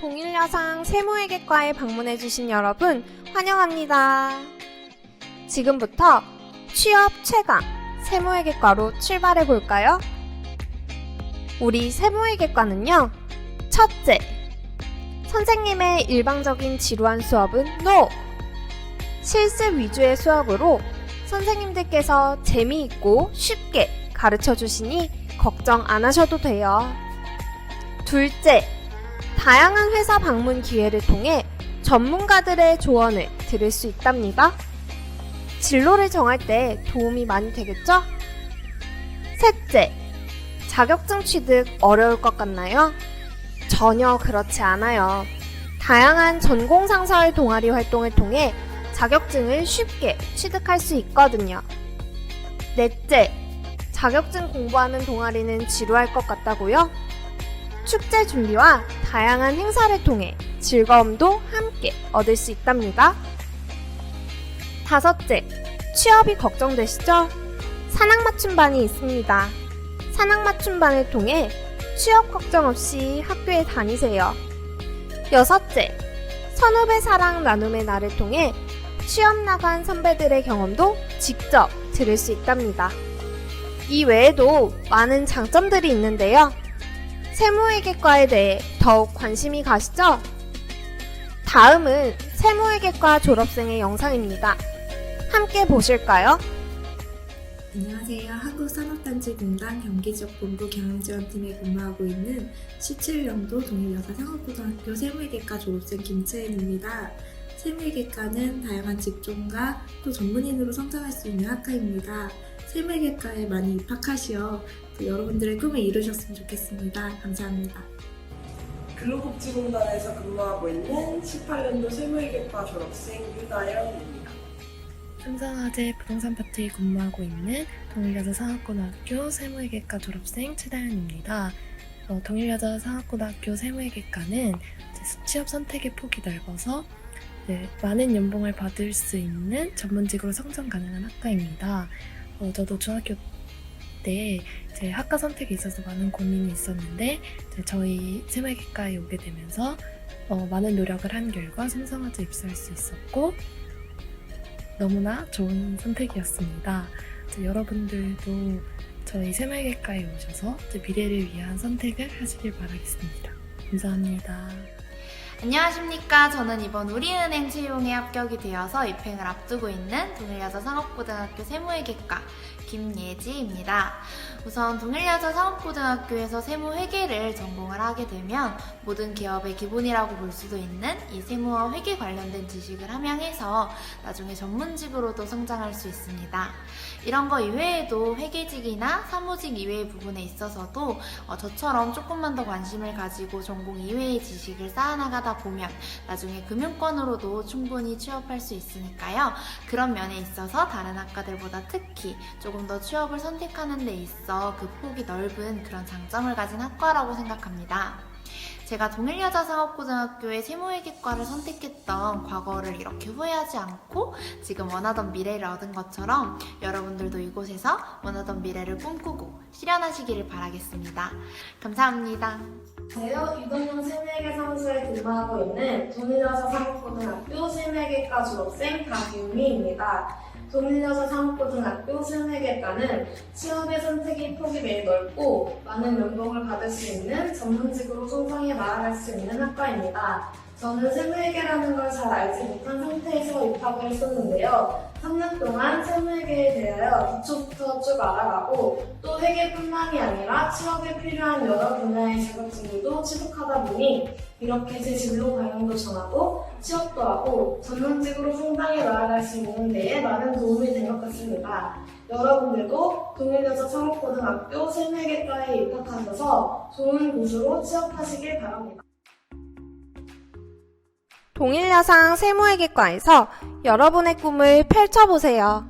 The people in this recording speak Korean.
동일여상 세모회계과에 방문해주신 여러분 환영합니다. 지금부터 취업 최강 세모회계과로 출발해 볼까요? 우리 세모회계과는요, 첫째, 선생님의 일방적인 지루한 수업은 NO! 실습 위주의 수업으로 선생님들께서 재미있고 쉽게 가르쳐 주시니 걱정 안 하셔도 돼요. 둘째, 다양한 회사 방문 기회를 통해 전문가들의 조언을 들을 수 있답니다. 진로를 정할 때 도움이 많이 되겠죠? 셋째, 자격증 취득 어려울 것 같나요? 전혀 그렇지 않아요. 다양한 전공상설 동아리 활동을 통해 자격증을 쉽게 취득할 수 있거든요. 넷째, 자격증 공부하는 동아리는 지루할 것 같다고요? 축제 준비와 다양한 행사를 통해 즐거움도 함께 얻을 수 있답니다. 다섯째, 취업이 걱정되시죠? 산학 맞춤반이 있습니다. 산학 맞춤반을 통해 취업 걱정 없이 학교에 다니세요. 여섯째, 선후배 사랑 나눔의 날을 통해 취업 나간 선배들의 경험도 직접 들을 수 있답니다. 이 외에도 많은 장점들이 있는데요. 세무회계과에 대해 더욱 관심이 가시죠? 다음은 세무회계과 졸업생의 영상입니다. 함께 보실까요? 안녕하세요. 한국산업단체공단 경기지역본부 경영지원팀에 근무하고 있는 17년도 동일여사 상업고등학교 세무회계과 졸업생 김채은입니다. 세무회계과는 다양한 직종과 또 전문인으로 성장할 수 있는 학과입니다. 세무회계과에 많이 입학하시어 또 여러분들의 꿈을 이루셨으면 좋겠습니다. 감사합니다. 근로복지공단에서 근무하고 있는 18년도 세무회계과 졸업생 유다영입니다. 삼성화재 부동산 파트에 근무하고 있는 동일여자 상업고등학교 세무회계과 졸업생 최다현입니다. 어, 동일여자 상업고등학교 세무회계과는 취업 선택의 폭이 넓어서 많은 연봉을 받을 수 있는 전문직으로 성장 가능한 학과입니다. 어, 저도 중학교 때제 학과 선택에 있어서 많은 고민이 있었는데 이제 저희 세무회계과에 오게 되면서 어, 많은 노력을 한 결과 삼성화재 입사할 수 있었고 너무나 좋은 선택이었습니다. 이제 여러분들도 저희 새마을계과에 오셔서 이제 미래를 위한 선택을 하시길 바라겠습니다. 감사합니다. 안녕하십니까. 저는 이번 우리은행 채용에 합격이 되어서 입행을 앞두고 있는 동일여자 상업고등학교 세무회계과 김예지입니다. 우선 동일여자 상업고등학교에서 세무회계를 전공을 하게 되면 모든 기업의 기본이라고 볼 수도 있는 이 세무와 회계 관련된 지식을 함양해서 나중에 전문직으로도 성장할 수 있습니다. 이런 거 이외에도 회계직이나 사무직 이외의 부분에 있어서도 어, 저처럼 조금만 더 관심을 가지고 전공 이외의 지식을 쌓아나가다 보면 나중에 금융권으로도 충분히 취업할 수 있으니까요. 그런 면에 있어서 다른 학과들보다 특히 조금 더 취업을 선택하는 데 있어 그 폭이 넓은 그런 장점을 가진 학과라고 생각합니다. 제가 동일여자 상업고등학교의 세무회계과를 선택했던 과거를 이렇게 후회하지 않고 지금 원하던 미래를 얻은 것처럼 여러분들도 이곳에서 원하던 미래를 꿈꾸고 실현하시기를 바라겠습니다. 감사합니다. 안녕하세요. 유동형 세무회계 사무소에 근무하고 있는 동일여자 상업고등학교 세무회계과 졸업생 박유미입니다. 동일여자 상업고등학교 세무회계과는 취업의 선택의 폭이 매우 넓고 많은 연봉을 받을 수 있는 전문직으로 성장해 나아갈 수 있는 학과입니다. 저는 세무회계라는 걸 잘 알지 못한 상태에서 입학을 했었는데요. 3년 동안 세무회계에 대하여 기초부터 쭉 알아가고 또 회계뿐만이 아니라 취업에 필요한 여러 분야의 자격증들도 취득하다 보니 이렇게 제 진로 방향도 정하고 취업도 하고 전문직으로 성장해 나아갈 수 있는 데에 많은 도움이 된 것 같습니다. 여러분들도 동일여자 창업고등학교 세무회계과에 입학하셔서 좋은 곳으로 취업하시길 바랍니다. 동일여상 세무회계과에서 여러분의 꿈을 펼쳐보세요.